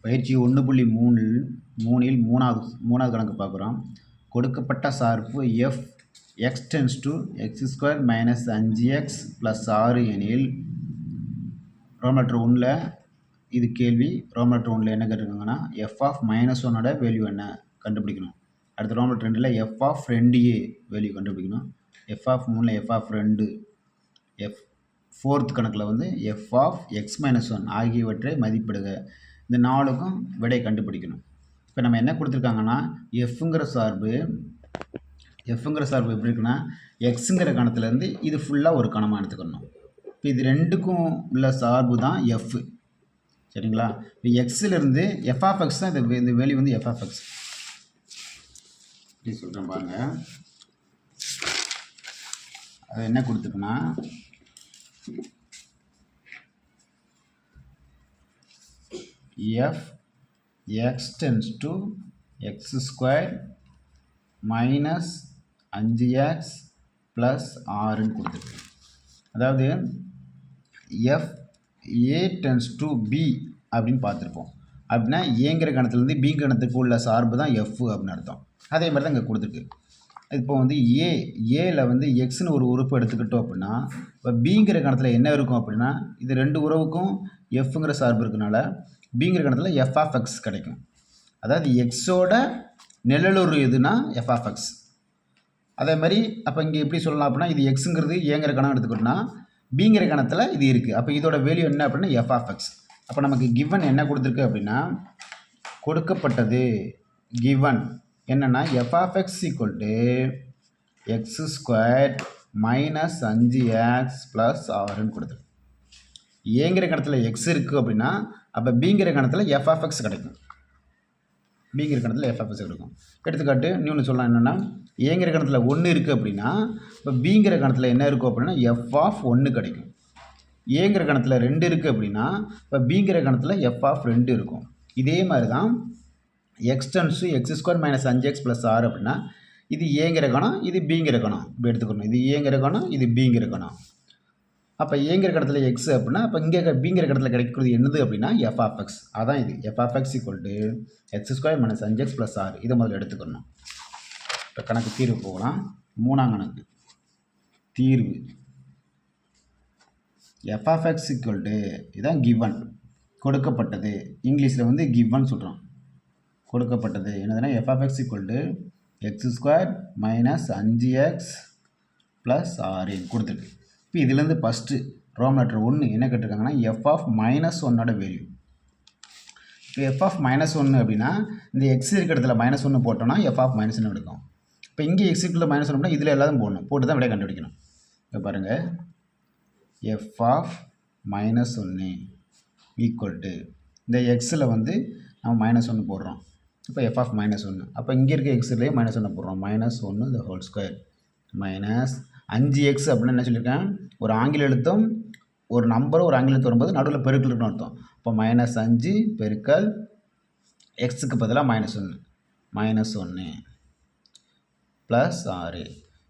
பயிற்சி ஒன்று புள்ளி மூணில் மூணில் மூணாவது மூணாவது கணக்கு பார்க்குறோம். கொடுக்கப்பட்ட சார்பு f x tends to x square minus அஞ்சு எக்ஸ் ப்ளஸ் ஆறு எனில் ரோமேட்டர் ஒன்றில் இது கேள்வி. ரோமேட்டர் ஒன்றில் என்ன கேட்டிருக்காங்கன்னா எஃப் ஆஃப் மைனஸ் ஒன்னோட வேல்யூ என்ன? கண்டுபிடிக்கணும். அடுத்து ரோமேட்டர் ரெண்டில் எஃப் ஆஃப் ரெண்டு ஏ வேல்யூ கண்டுபிடிக்கணும். எஃப் ஆஃப் மூணில் எஃப் ஆஃப் ரெண்டு. எஃப் ஃபோர்த் கணக்கில் வந்து F of X minus one ஆகியவற்றை மதிப்பிடுக. இந்த நாலுக்கும் விடை கண்டுபிடிக்கணும். இப்போ நம்ம என்ன கொடுத்துருக்காங்கன்னா எஃப்ங்கிற சார்பு எஃப்ங்கிற சார்பு எப்படி இருக்குன்னா எக்ஸுங்கிற கணத்துலேருந்து இது ஃபுல்லாக ஒரு கணமாக எடுத்துக்கணும். இப்போ இது ரெண்டுக்கும் உள்ள சார்பு தான் எஃப் சரிங்களா? இப்போ எக்ஸிலிருந்து எஃப்ஆஃப் எக்ஸ் தான் இது இந்த வேல்யூ வந்து எஃப் ஆஃப் எக்ஸ் இப்படி சொல்கிறேன் பாருங்கள் அது என்ன கொடுத்துருக்குன்னா f x tends to x square minus அஞ்சு எக்ஸ் ப்ளஸ் ஆறுன்னு கொடுத்துருக்கு. அதாவது F A tends to B அப்படின்னு பார்த்துருப்போம். அப்படின்னா ஏங்கிற கணத்துலேருந்து பி கணத்துக்கு உள்ள சார்பு தான் எஃப் அப்படின்னு அர்த்தம். அதே மாதிரி தான் இங்கே கொடுத்துருக்கு. இப்போ வந்து ஏ ஏல வந்து எக்ஸ்னு ஒரு உறுப்பு எடுத்துக்கிட்டோம் அப்படின்னா இப்போ பிங்கிற கணத்தில் என்ன இருக்கும் அப்படின்னா இது ரெண்டு உறவுக்கும் எஃப்ங்கிற சார்பு இருக்கனால பிங்கிற கணத்தில் எஃப் எக்ஸ் கிடைக்கும். அதாவது எக்ஸோட நிழலுறு எதுனா எஃப் எக்ஸ் அதே மாதிரி அப்போ இங்கே எப்படி சொல்லலாம் அப்படின்னா இது எக்ஸுங்கிறது ஏங்கிற கணம் எடுத்துக்கிட்டோம்னா பிங்கிற கணத்தில் இது இருக்குது அப்போ இதோட வேல்யூ என்ன அப்படின்னா எஃப் எக்ஸ் அப்போ நமக்கு கிவன் என்ன கொடுத்துருக்கு அப்படின்னா கொடுக்கப்பட்டது கிவன் என்னென்னா F of X X equal to X square minus அஞ்சு எக்ஸ் ப்ளஸ் ஆறுன்னு கொடுத்துருக்கு. ஏங்கிற கணத்தில் எக்ஸ் இருக்குது அப்படின்னா அப்போ பிங்கிற கணத்தில் எஃப்எஃப்எக்ஸ் எக்ஸ் கிடைக்கும். பிங்கிற கணத்தில் எஃப் எக்ஸ் கிடைக்கும். எடுத்துக்காட்டு இன்னொன்று சொல்லலாம் என்னென்னா ஏங்கிற கணத்தில் ஒன்று இருக்குது அப்படின்னா இப்போ பிங்கிற கணத்தில் என்ன இருக்கும் அப்படின்னா எஃப் ஆஃப் ஒன்று கிடைக்கும். ஏங்கிற கணத்தில் ரெண்டு இருக்குது அப்படின்னா இப்போ பிங்கிற கணத்தில் எஃப் ஆஃப் ரெண்டு இருக்கும். இதே மாதிரி தான் X tends X square minus அஞ்சு எக்ஸ் ப்ளஸ் ஆறு அப்படின்னா இது ஏங்கிற கணம் இது பிங்கிற கணம். இப்படி எடுத்துக்கணும். இது ஏங்கிற கணம் இது பிங்கிற கணம். அப்போ ஏங்கிற இடத்துல எக்ஸ் அப்படின்னா அப்போ இங்கே பிங்கிற இடத்துல கிடைக்கிறது என்னது அப்படின்னா எஃப் ஆஃப் எக்ஸ் அதான் இது. F of X equal to X square minus அஞ்சு எக்ஸ் ப்ளஸ் ஆறு இதை முதல்ல எடுத்துக்கணும். இப்போ கணக்கு தீர்வு போகலாம். மூணாம் கணக்கு. தீர்வு. F of x equal to இதான் கிவன் கொடுக்கப்பட்டது. இங்கிலீஷில் வந்து கிவன் சொல்கிறோம் கொடுக்கப்பட்டது. என்னதுன்னா f of x equal to x square minus அஞ்சு எக்ஸ் ப்ளஸ் ஆறு கொடுத்துருக்கு. இப்போ இதுலேருந்து ஃபஸ்ட்டு ரோம் லெட்டர் ஒன்று என்ன கேட்டிருக்காங்கன்னா எஃப் ஆஃப் மைனஸ் ஒன்னோட வேல்யூ இப்போ எஃப் ஆஃப் மைனஸ் ஒன்று அப்படின்னா இந்த எக்ஸ் இருக்கிற இடத்துல மைனஸ் ஒன்று போட்டோம்னா எஃப் ஆஃப் மைனஸ் ஒன்று எடுக்கும். இப்போ இங்கே எக்ஸ் மைனஸ் ஒன்று இதில் எல்லாத்தையும் போடணும். போட்டு தான் விட கண்டுபிடிக்கணும். இப்போ பாருங்கள் எஃப் ஆஃப் மைனஸ் ஒன்று ஈக்குவல் டு இந்த எக்ஸில் வந்து நம்ம மைனஸ் ஒன்று போடுறோம். இப்போ எஃப் ஆஃப் மைனஸ் ஒன்று அப்போ இங்கே இருக்க எக்ஸ்லேயே மைனஸ் ஒன்று போடுறோம். மைனஸ் ஒன்று இந்த ஹோல் ஸ்கொயர் மைனஸ் அஞ்சு எக்ஸ் அப்படின்னு என்ன சொல்லியிருக்கேன் ஒரு ஆங்கில எழுத்தும் ஒரு நம்பரும் ஒரு ஆங்கில எழுத்து வரும்போது நடுவில் பெருக்கல் இருக்குன்னு அர்த்தம். இப்போ மைனஸ் அஞ்சு பெருக்கல் எக்ஸுக்கு பதிலாக மைனஸ் ஒன்று மைனஸ் ஒன்று ப்ளஸ் ஆறு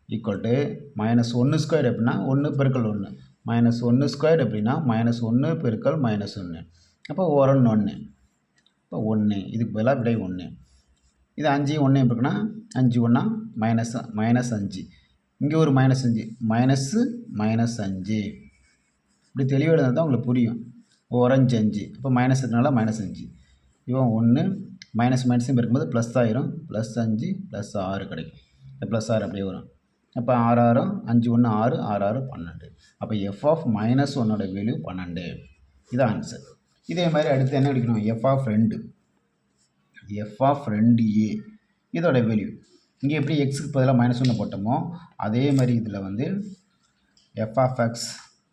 ஈக்குவல் டு மைனஸ் ஒன்று ஸ்கொயர் எப்படின்னா ஒன்று பெருக்கல் ஒன்று மைனஸ் ஒன்று ஸ்கொயர் எப்படின்னா மைனஸ் ஒன்று பெருக்கல் மைனஸ் ஒன்று அப்போ ஓரன் ஒன்று இப்போ ஒன்று இதுக்கு பதிலாக விடை ஒன்று இது அஞ்சு ஒன்று எப்படின்னா அஞ்சு ஒன்றா மைனஸ் மைனஸ் அஞ்சு. இங்கே ஒரு மைனஸ் அஞ்சு. மைனஸு மைனஸ் அஞ்சு. இப்படி தெளிவாக இருந்தால் தான் உங்களுக்கு புரியும். ஓரஞ்சு அஞ்சு. இப்போ மைனஸ் இருக்கனால மைனஸ் அஞ்சு? இவன் ஒன்று மைனஸ் மைனஸும் இருக்கும்போது ப்ளஸ் ஆயிரும். ப்ளஸ் அஞ்சு ப்ளஸ் ஆறு கிடைக்கும். இந்த ப்ளஸ் ஆறு அப்படியே வரும். அப்போ ஆறு ஆறும் அஞ்சு ஒன்று ஆறு ஆறு ஆறு பன்னெண்டு. அப்போ எஃப் ஆஃப் மைனஸ் ஒன்னோட வேல்யூ பன்னெண்டு. இதுதான் ஆன்சர் இதே மாதிரி அடுத்து என்ன கிடைக்கணும் எஃப் ஆஃப் ரெண்டு. எஃப் ஆஃப் ரெண்டு ஏ இதோட வேல்யூ இங்கே எப்படி எக்ஸுக்கு பதிலாக மைனஸ் ஒன்று போட்டோமோ அதே மாதிரி இதில் வந்து F of X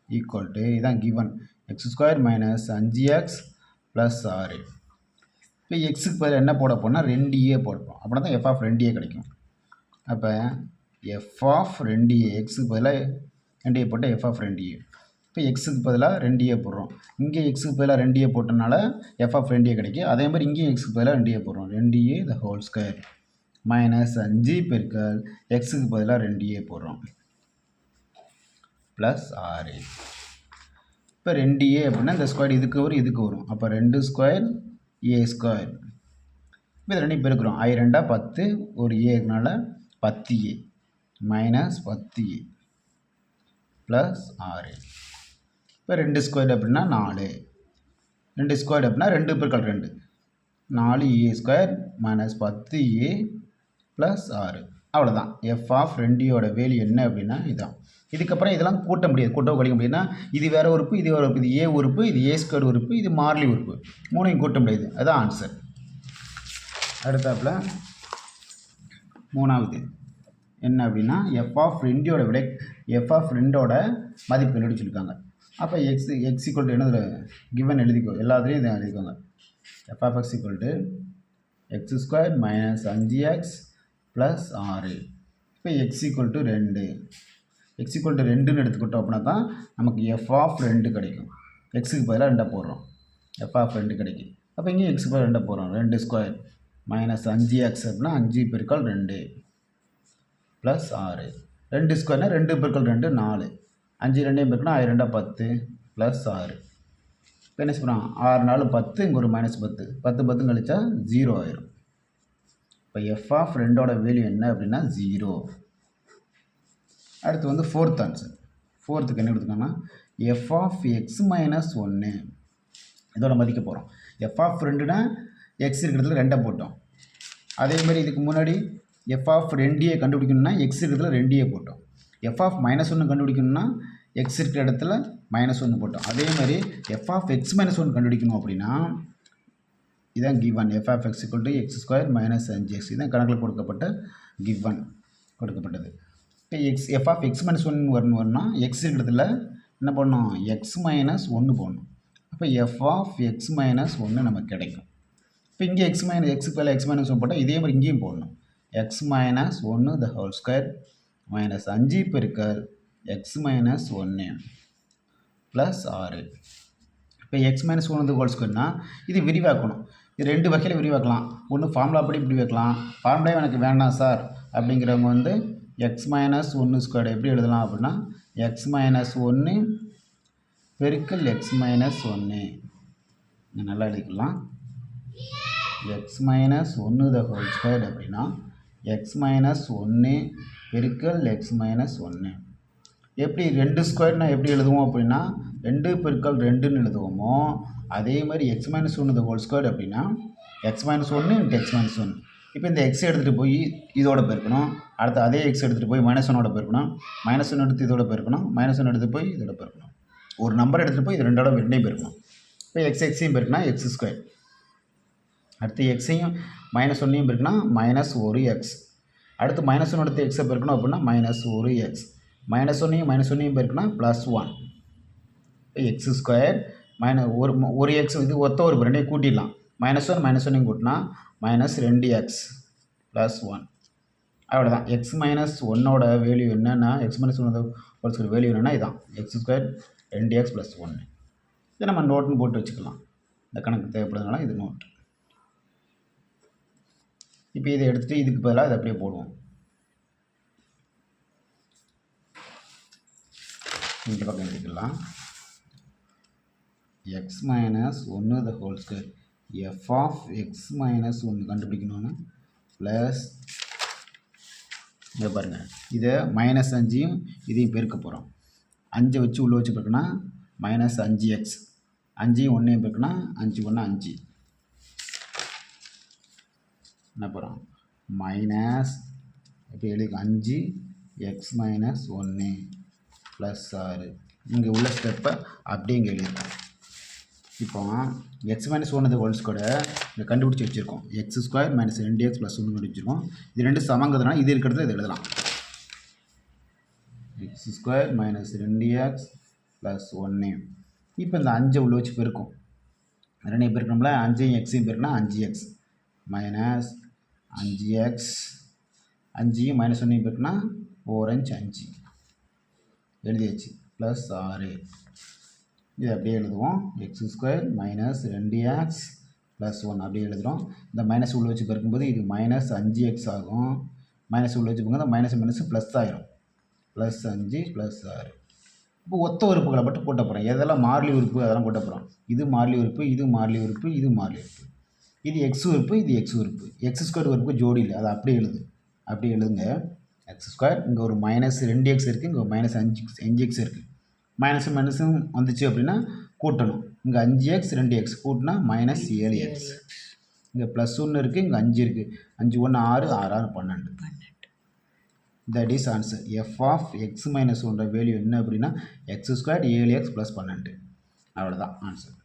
equal to இதான் கிவன் எக்ஸ் ஸ்கொயர் மைனஸ் அஞ்சு எக்ஸ் ப்ளஸ் ஆறு. இப்போ எக்ஸுக்கு பதிலாக என்ன போட போனால் ரெண்டு ஏ போடுறோம். அப்படின்னா தான் எஃப் ஆஃப் ரெண்டு ஏ கிடைக்கும். அப்போ எஃப் ஆஃப் ரெண்டு ஏ எக்ஸுக்கு பதிலாக ரெண்டு ஏ போட்டால் எஃப் ஆஃப் ரெண்டு ஏ இப்போ எக்ஸுக்கு பதிலாக ரெண்டு ஏ போடுறோம். இங்கே எக்ஸுக்கு பதிலாக ரெண்டு ஏ போட்டனால எஃப் ஆஃப் ரெண்டு ஏ கிடைக்கும். அதே மாதிரி இங்கேயும் எக்ஸுக்கு பதிலாக ரெண்டு ஏ போடுறோம். ரெண்டு ஏ த ஹோல் ஸ்கொயர் மைனஸ் அஞ்சு பெருக்கல் எக்ஸுக்கு பதிலாக ரெண்டு ஏ போடுறோம். ப்ளஸ் ஆறு. இப்போ ரெண்டு ஏ அப்படின்னா இந்த ஸ்கொயர் இதுக்கு வரும் இதுக்கு வரும். அப்போ ரெண்டு ஸ்கொயர் ஏ ஸ்கொயர் இப்போ இது ரெண்டையும் பெருக்கிறோம். ஐ ரெண்டாக பத்து ஒரு ஏனால பத்து ஏ மைனஸ் பத்து ஏ ப்ளஸ் ஆறு. இப்போ ரெண்டு ஸ்கொயர் அப்படின்னா நாலு. ரெண்டு ஸ்கொயர் அப்படின்னா ரெண்டு பெருக்கள் ரெண்டு. நாலு ஏ ஸ்கொயர் மைனஸ் பத்து ஏ ப்ளஸ் ஆறு. அவ்வளோதான் எஃப் ஆஃப் ரெண்டியோட வேல்யூ என்ன அப்படின்னா இதுதான் இதுக்கப்புறம் இதெல்லாம் கூட்ட முடியாது. கூட்டவும் கழிக்க முடியுதுன்னா இது வேறு உறுப்பு இது வேறு உறுப்பு. இது ஏ உறுப்பு இது ஏ ஸ்கொயர் உறுப்பு இது மார்லி உறுப்பு. மூணையும் கூட்ட முடியாது. அதுதான் ஆன்சர் அடுத்தாப்புல மூணாவது. என்ன அப்படின்னா எஃப் ஆஃப் ரெண்டியோட விட எஃப் ஆஃப் ரெண்டோட மதிப்பு கண்டுபிடிச்சிருக்காங்க. அப்போ எக்ஸ் எக்ஸ் ஈக்குவல் டு என்னது? கிவன் எழுதிக்கோ. எல்லாத்துலேயும் இதை எழுதிக்கோங்க. F of X equal to X square minus அஞ்சு எக்ஸ் ப்ளஸ் ஆறு. இப்போ எக்ஸ் ஈக்குவல் டு ரெண்டு. எக்ஸ் ஈக்குவல் டு ரெண்டுன்னு எடுத்துக்கிட்டோம் அப்படின்னா தான் நமக்கு எஃப் ஆஃப் ரெண்டு கிடைக்கும். எக்ஸுக்கு பதிலாக ரெண்டை போடுறோம். எஃப் ஆஃப் ரெண்டு கிடைக்கும். அப்போ இங்கே எக்ஸுக்கு பதிலாக ரெண்டை போடுறோம். ரெண்டு ஸ்கொயர் மைனஸ் அஞ்சு எக்ஸ் அப்படின்னா அஞ்சு பெருக்கால் ரெண்டு. ப்ளஸ் ஆறு. ரெண்டு ஸ்கொயர்னால் ரெண்டு பெருக்கள் ரெண்டு நாலு. அஞ்சு ரெண்டையும் பெருக்கினா ஆயிரம் ரெண்டா பத்து. ப்ளஸ் ஆறு. இப்போ என்ன சொல்கிறான் ஆறு நாலு பத்து இங்கே ஒரு மைனஸ் பத்து. பத்து பத்து கழிச்சா ஜீரோ ஆயிரும். இப்போ எஃப் ஆஃப் ரெண்டோட வேல்யூ என்ன அப்படின்னா ஜீரோ அடுத்து வந்து ஃபோர்த் ஆன்சர் ஃபோர்த்துக்கு என்ன எடுத்துக்கோன்னா எஃப் ஆஃப் எக்ஸ் மைனஸ் ஒன்று இதோட மதிக்க போகிறோம் எஃப் ஆஃப் ரெண்டுனா எக்ஸ் இருக்கிறதுல ரெண்டை போட்டோம். அதே மாதிரி இதுக்கு முன்னாடி எஃப் ஆஃப் ரெண்டியை கண்டுபிடிக்கணும்னா எக்ஸ் இருக்கிறதுல ரெண்டியை போட்டோம். எஃப் ஆஃப் மைனஸ் ஒன்று கண்டுபிடிக்கணும்னா எக்ஸ் இருக்கிற இடத்துல மைனஸ் ஒன்று போட்டோம். அதே மாதிரி எஃப் ஆஃப் எக்ஸ் மைனஸ் ஒன்று கண்டுபிடிக்கணும் அப்படின்னா இதான் given F of X to X square minus அஞ்சு எக்ஸ் இதான் கணக்கில் கொடுக்கப்பட்ட கிவன் கொடுக்கப்பட்டது. இப்போ X F of X minus one வரணும் வரணும்னா எக்ஸ் இருக்கிறதுல என்ன பண்ணணும்? எக்ஸ் மைனஸ் ஒன்று போடணும். அப்போ எஃப் ஆஃப் எக்ஸ் மைனஸ் ஒன்று நமக்கு கிடைக்கும். இப்போ இங்கே எக்ஸ் மைனஸ் எக்ஸுக்கு மேலே எக்ஸ் மைனஸ் ஒன் போட்டால் இதே மாதிரி இங்கேயும் போடணும். எக்ஸ் மைனஸ் ஒன்று த ஹோல் ஸ்கொயர் மைனஸ் அஞ்சு பெருக்கல் எக்ஸ் மைனஸ் ஒன்று ப்ளஸ் ஆறு. இப்போ எக்ஸ் மைனஸ் ஒன்று ஹோல் ஸ்கொயர்னால் இது விரிவாக்கணும். இது ரெண்டு வகையில் விரிவாக்கலாம் ஒன்று ஃபார்முலா படி இப்படி வைக்கலாம். ஃபார்முலாவே எனக்கு வேண்டாம் சார் அப்படிங்கிறவங்க வந்து எக்ஸ் மைனஸ் ஒன்று ஸ்கொயர் எப்படி எழுதலாம் அப்படின்னா எக்ஸ் மைனஸ் ஒன்று பெருக்கல் எக்ஸ் மைனஸ் ஒன்று நல்லா எழுதிக்கலாம். எக்ஸ் மைனஸ் ஒன்று த ஹோல் ஸ்கொயர் அப்படின்னா எக்ஸ் மைனஸ் ஒன்று பெருக்கல் எக்ஸ் மைனஸ் ஒன்று எப்படி ரெண்டு ஸ்கொயர்னால் எப்படி எழுதுவோம் அப்படின்னா ரெண்டு பெருக்கல் ரெண்டுன்னு எழுதுவோமோ அதே மாதிரி எக்ஸ் மைனஸ் ஒன்று இந்த ஹோல் ஸ்கொயர் அப்படின்னா எக்ஸ் மைனஸ் ஒன்று இன்ட்டு எக்ஸ் மைனஸ் ஒன் இப்போ இந்த எக்ஸ் எடுத்துகிட்டு போய் இதோட பெருக்கணும். அடுத்து அதே எக்ஸ் எடுத்துகிட்டு போய் மைனஸ் ஒன்னோட பெருக்கணும். மைனஸ் ஒன் எடுத்து இதோட பெருக்கணும். மைனஸ் ஒன் எடுத்து போய் இதோட பெருக்கணும். ஒரு நம்பர் எடுத்துகிட்டு போய் இது ரெண்டோட ரெண்டையும் பெருக்கணும். இப்போ எக்ஸ் எக்ஸையும் பெருக்கினா எக்ஸ் ஸ்கொயர் அடுத்து எக்ஸையும் மைனஸ் ஒன்னையும் பெருக்கினா மைனஸ் ஒரு எக்ஸ் அடுத்து மைனஸ் ஒன்று எடுத்து எக்ஸை பெருக்கணும் அப்படின்னா மைனஸ் ஒரு எக்ஸ் மைனஸ் ஒன்னையும் மைனஸ் ஒன்னையும் பெருக்கினா plus one X square minus ஒரு ஒரு எக்ஸ் இது ஒத்த ஒரு ரெண்டையும் கூட்டிடலாம். மைனஸ் ஒன் மைனஸ் ஒன்னையும் கூட்டினா மைனஸ் ரெண்டு எக்ஸ் ப்ளஸ் ஒன் அவ்வளோதான் எக்ஸ் மைனஸ் ஒன்னோட வேல்யூ என்னென்னா எக்ஸ் மைனஸ் ஒன்னோட ஒரு ஸ்கொயர் வேல்யூ என்னென்னா இதான். எக்ஸ் ஸ்கொயர் ரெண்டு எக்ஸ் ப்ளஸ் ஒன்று இதை நம்ம நோட்டுன்னு போட்டு வச்சுக்கலாம். இந்த கணக்கு தேவைப்படுறதுனால இது நோட் இப்போ இதை எடுத்துகிட்டு இதுக்கு பதிலாக இதை அப்படியே போடுவோம். இந்த பக்கம் எடுத்துக்கலாம். எக்ஸ் மைனஸ் ஒன்று the whole square F of X minus ஒன்று கண்டுபிடிக்கணும்னு ப்ளஸ் இதை பாருங்கள் இதை மைனஸ் அஞ்சையும் இதையும் பெருக்க போகிறோம் அஞ்சை வச்சு உள்ளே வச்சு பெருக்கினா மைனஸ் அஞ்சு எக்ஸ் அஞ்சையும் ஒன்றையும் பெருக்கினா அஞ்சு ஒன்று அஞ்சு. என்ன போகிறோம் மைனஸ் இப்போ எழுதி அஞ்சு எக்ஸ் மைனஸ் ஒன்று ப்ளஸ் ஆறு. இங்கே உள்ள ஸ்டெப்பை அப்படியே இங்கே எழுதிருக்கோம் இப்போ எக்ஸ் மைனஸ் ஒன்று ஹோல்ஸ் கூட இங்கே கண்டுபிடிச்சி வச்சுருக்கோம். எக்ஸ் ஸ்கொயர் மைனஸ் ரெண்டு எக்ஸ் ப்ளஸ் ஒன்று கண்டுபிடிச்சிருக்கோம். இது ரெண்டு சமங்கிறதுனால இது இருக்கிறது இது எழுதலாம். எக்ஸ் ஸ்கொயர் மைனஸ் ரெண்டு எக்ஸ் ப்ளஸ் ஒன்று இப்போ இந்த அஞ்சை உள்ள வச்சு பெருக்கும். ரெண்டையும் பெருக்கணும்ல அஞ்சையும் எக்ஸையும் பெருக்கினா அஞ்சு எக்ஸ் மைனஸ் அஞ்சு எக்ஸ் அஞ்சையும் மைனஸ் ஒன்றையும் பெருக்கினா ஓரஞ்சு அஞ்சு. எழுதியாச்சு. ப்ளஸ் ஆறு. இது அப்படியே எழுதுவோம். எக்ஸ் ஸ்கொயர் மைனஸ் ரெண்டு எக்ஸ் ப்ளஸ் ஒன் அப்படியே எழுதுகிறோம் இந்த மைனஸ் உள்ள வச்சு பிறக்கும்போது இது மைனஸ் அஞ்சு எக்ஸ் ஆகும். மைனஸ் உள்ள வச்சு பெருக்கும்போது மைனஸ் மைனஸ் ப்ளஸ் ஆயிரும். ப்ளஸ் அஞ்சு ப்ளஸ் ஆறு. இப்போ ஒத்த உறுப்புகளை மட்டும் கூட்ட போகிறோம் எதெல்லாம் மாறிலி உறுப்பு அதெல்லாம் கூட்ட போகிறோம் இது மாறிலி உறுப்பு இது மாறிலி உறுப்பு இது மாறிலி உறுப்பு. இது எக்ஸ் உறுப்பு இது எக்ஸ் உறுப்பு. எக்ஸ் ஸ்கொயர் உறுப்பு ஜோடி இல்லை. அதை அப்படியே எழுது. அப்படியே எழுதுங்க. எக்ஸ் ஸ்கொயர் இங்கே ஒரு மைனஸ் ரெண்டு எக்ஸ் இருக்குது இங்கே ஒரு மைனஸ் அஞ்சு அஞ்சு எக்ஸ் இருக்குது மைனஸும் மைனஸும் வந்துச்சு அப்படின்னா கூட்டணும். இங்கே அஞ்சு எக்ஸ் ரெண்டு எக்ஸ் கூட்டினா மைனஸ் ஏழு எக்ஸ் இங்கே ப்ளஸ் ஒன்று இருக்குது இங்கே அஞ்சு இருக்குது அஞ்சு ஒன்று ஆறு ஆறு ஆறு பன்னெண்டு. That is answer f of x minus ஒன்ற வேல்யூ என்ன அப்படின்னா எக்ஸ் ஸ்கொயர் ஏழு எக்ஸ் ப்ளஸ் பன்னெண்டு. அவ்வளோதான் ஆன்சர்